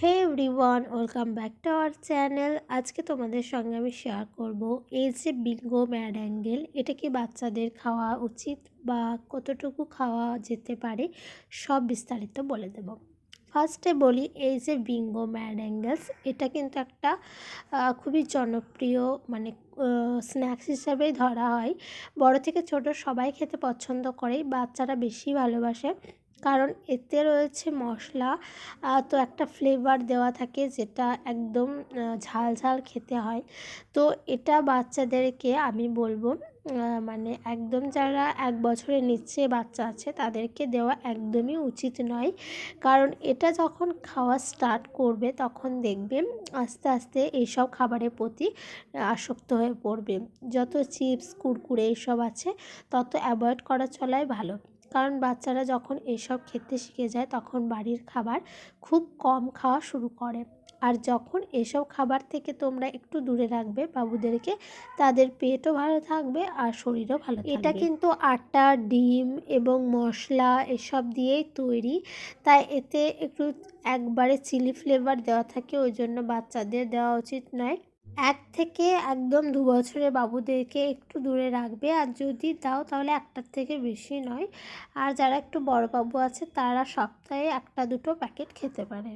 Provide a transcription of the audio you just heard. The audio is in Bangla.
Hey everyone welcome back to our channel আজকে তোমাদের সঙ্গে আমি শেয়ার করব এই যে বিঙ্গো ম্যাড অ্যাঙ্গেল এটা কি বাচ্চাদের খাওয়া উচিত বা কতটুকু খাওয়া যেতে পারে? সব বিস্তারিত বলে দেব। ফার্স্টে বলি, এই যে বিঙ্গো ম্যাড অ্যাঙ্গেলস এটা কিন্তু একটা খুবই জনপ্রিয় মানে স্ন্যাক্স হিসাবেই ধরা হয়। বড় থেকে ছোট সবাই খেতে পছন্দ করে, বাচ্চারা বেশি ভালোবাসে। কারণ এতে রয়েছে মশলা তো একটা ফ্লেভার দেওয়া থাকে যেটা একদম ঝাল ঝাল খেতে হয়। তো এটা বাচ্চাদেরকে আমি বলব মানে একদম যারা এক বছরের নিচে বাচ্চা আছে তাদেরকে দেওয়া একদমই উচিত নয়। কারণ এটা যখন খাওয়া স্টার্ট করবে তখন দেখবে আস্তে আস্তে এইসব খাবারের প্রতি আসক্ত হয়ে পড়বে। যত চিপস কুরকুরে এইসব আছে তত অ্যাভয়েড করা চলাই ভালো। কারণ বাচ্চারা যখন এসব খেতে শিখে যায় তখন বাড়ির খাবার খুব কম খাওয়া শুরু করে। আর যখন এসব খাবার থেকে তোমরা একটু দূরে রাখবে বাবুদেরকে, তাদের পেটও ভালো থাকবে আর শরীরও ভালো এটা কিন্তু আটা, ডিম এবং মশলা এসব দিয়েই তৈরি। তাই এতে একটু একবারে চিলি ফ্লেভার দেওয়া থাকে, ওই জন্য বাচ্চাদের দেওয়া উচিত নয়। এক থেকে একদম দু বছরের বাবুদেরকে একটু দূরে রাখবে, আর যদি দাও তাহলে একটার থেকে বেশি নয়। আর যারা একটু বড় বাবু আছে তারা সপ্তাহে একটা দুটো প্যাকেট খেতে পারে।